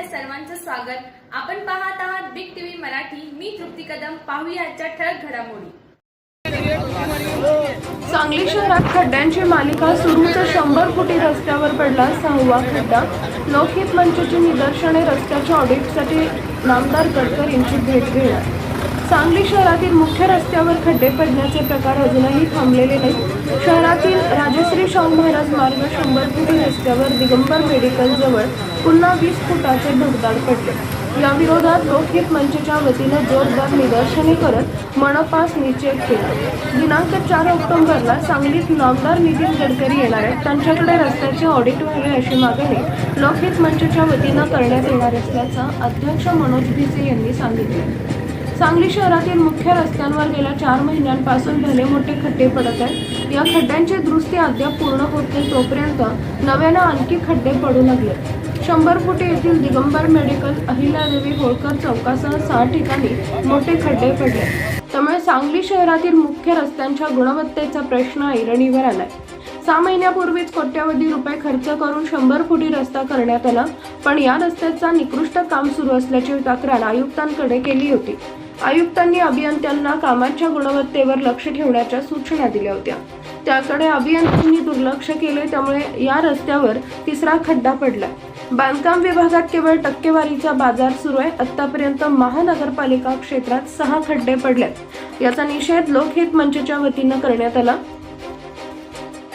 आपल्या सर्वांचं स्वागत. आपण पाहत आहात बिग टीव्ही मराठी. मी तृप्ती कदम. पाहूया आजच्या ठळक घडामोडी. सांगली शहरात खड्ड्यांची मालिका सुरूच शंभर फुटी रस्त्यावर पडला सहावा खड्डा. लोकहित मंचची निदर्शने रस्त्याच्या ऑडिटसाठी नामदार गडकरींची भेट घेणार सांगली शहरातील मुख्य रस्त्यावर खड्डे पडण्याचे प्रकार अजूनही थांबलेले नाहीत. शहरातील राजश्री शाहू महाराज मार्ग शंभर फुटी रस्त्यावर दिगंबर मेडिकल जवळ पुन्हा वीस फुटाचे ढगदाड पडले. या विरोधात लोकहित मंचच्या वतीनं जोरदार निदर्शने करत मनपास निषेध केला. दिनांक चार ऑक्टोबरला सांगलीत नामदार नितीन गडकरी येणार आहेत. त्यांच्याकडे रस्त्याचे ऑडिट व्हावे अशी मागणी लोकहित मंचच्या वतीनं करण्यात येणार असल्याचं अध्यक्ष मनोज भिसे यांनी सांगितले. सांगली शहरातील मुख्य रस्त्यांवर गेल्या चार महिन्यांपासून भले मोठे खड्डे पडत आहेत या खड्ड्यांची दुरुस्ती अद्याप पूर्ण होत नाही तोपर्यंत नव्यानं आणखी खड्डे पडू लागले. शंभर फुटे येथील दिगंबर मेडिकल अहिल्यादेवी होळकर चौकासह सहा ठिकाणी मोठे खड्डे पडले. त्यामुळे सांगली शहरातील मुख्य रस्त्यांच्या गुणवत्तेचा प्रश्न ऐरणीवर आलाय. सहा महिन्यापूर्वीच कोट्यवधी रुपये खर्च करून शंभर फुटी रस्ता करण्यात आला पण या रस्त्याचा निकृष्ट काम सुरू असल्याची तक्रार आयुक्तांकडे केली होती. आयुक्तांनी अभियंत्यांना कामाच्या गुणवत्तेवर लक्ष ठेवण्याच्या सूचना दिल्या होत्या. त्याकडे अभियंत्यांनी दुर्लक्ष केले त्यामुळे या रस्त्यावर तिसरा खड्डा पडला. बांधकाम विभागात केवळ टक्केवारीचा बाजार सुरू आहे. आतापर्यंत महानगरपालिका क्षेत्रात सहा खड्डे पडलेत. याचा निषेध लोकहित मंचच्या वतीनं करण्यात आला.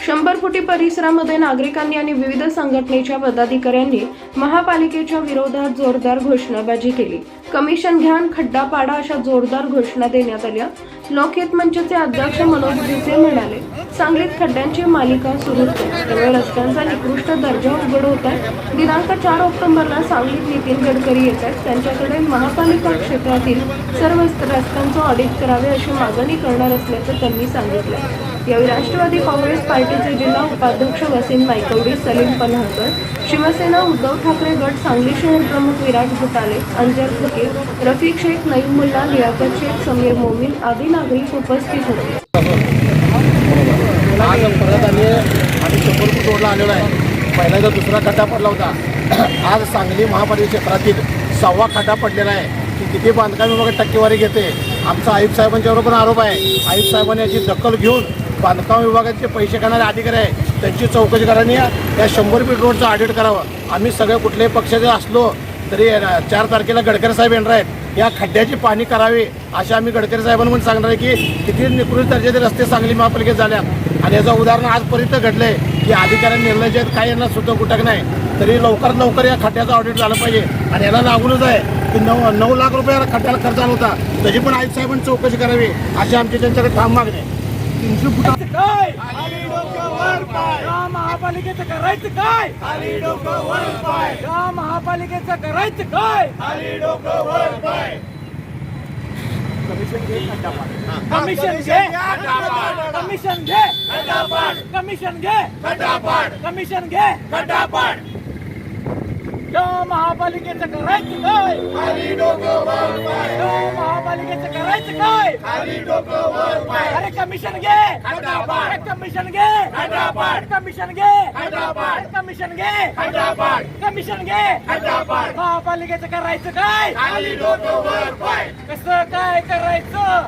शंभर फुटी परिसरामध्ये नागरिकांनी आणि विविध संघटनेच्या पदाधिकाऱ्यांनी महापालिकेच्या विरोधात जोरदार घोषणाबाजी केली. कमिशन घ्यान खड्डा पाडा अशा जोरदार घोषणा देण्यात आल्या. लोकहित मंचचे अध्यक्ष मनोज भिसे म्हणाले सांगलीत खड्ड्यांची मालिका सुरू होते. त्यामुळे रस्त्यांचा निकृष्ट दर्जा उघड होत. आहे दिनांक चार ऑक्टोबरला सांगलीत नितीन गडकरी येत आहेत. त्यांच्याकडे महापालिका क्षेत्रातील सर्व रस्त्यांचं ऑडिट करावे अशी मागणी करणार असल्याचं त्यांनी सांगितलं. यावेळी राष्ट्रवादी काँग्रेस पार्टीचे जिल्हा उपाध्यक्ष वसीम नायकवडी सलीम पन्हाळकर शिवसेना उद्धव ठाकरे गट सांगली शहर प्रमुख विराट भुताले अंजर फकीर रफिक शेख नईम मुल्ला लियाकत शेख समीर मोमीन आदी नागरिक उपस्थित होते. आज परत आम्ही आम्ही शंभर फूट रोडला आलेलो आहे. पहिल्यांदा दुसरा खड्डा पडला होता. आज सांगली महापालिका क्षेत्रातील सहावा खड्डा पडलेला आहे. की किती बांधकाम विभाग टक्केवारी घेते? आमचा आयुक्त साहेबांच्यावर पण आरोप आहे. आयुक्त साहेबांनी याची दखल घेऊन बांधकाम विभागाचे पैसे करणारे अधिकारी आहे. त्यांची चौकशी करावी या शंभर फीट रोडचं ऑडिट करावं. आम्ही सगळ्या कुठल्याही पक्षाचे असलो तरी चार तारखेला गडकरी साहेब येणार आहेत. या खड्ड्याची पाहणी करावी असे आम्ही गडकरी साहेबांना पण सांगणार आहे की किती निकृष्ट दर्जाचे रस्ते सांगली महापालिकेत झाल्या. आणि याचं उदाहरण आजपर्यंत घडलंय की अधिकाऱ्यांनी निर्णय जे आहेत काही यांना सुद्धा कुठक नाही. तरी लवकरात लवकर या खड्ड्याचं ऑडिट झालं पाहिजे. आणि याला लागूनच आहे की नऊ नऊ लाख रुपये खड्ड्याला खर्च आला होता. त्याची पण आयुक्त साहेबांनी चौकशी करावी अशी आमची त्यांच्याकडे ठाम मागणी आहे. तीनशे फुटा काय? या महापालिकेचं करायचं काय? या महापालिकेचं करायचं काय? कमिशन घे कमिशन घे. कमिशन घे. कमिशन घे. या महापालिकेचं करायचं काय? या महापालिकेचं करायचं काय अरे कमिशन घे. अरे कमिशन घे. कमिशन घे. कमिशन घे. कमिशन घे. महापालिकेचं करायचं काय? कसं काय करायचं?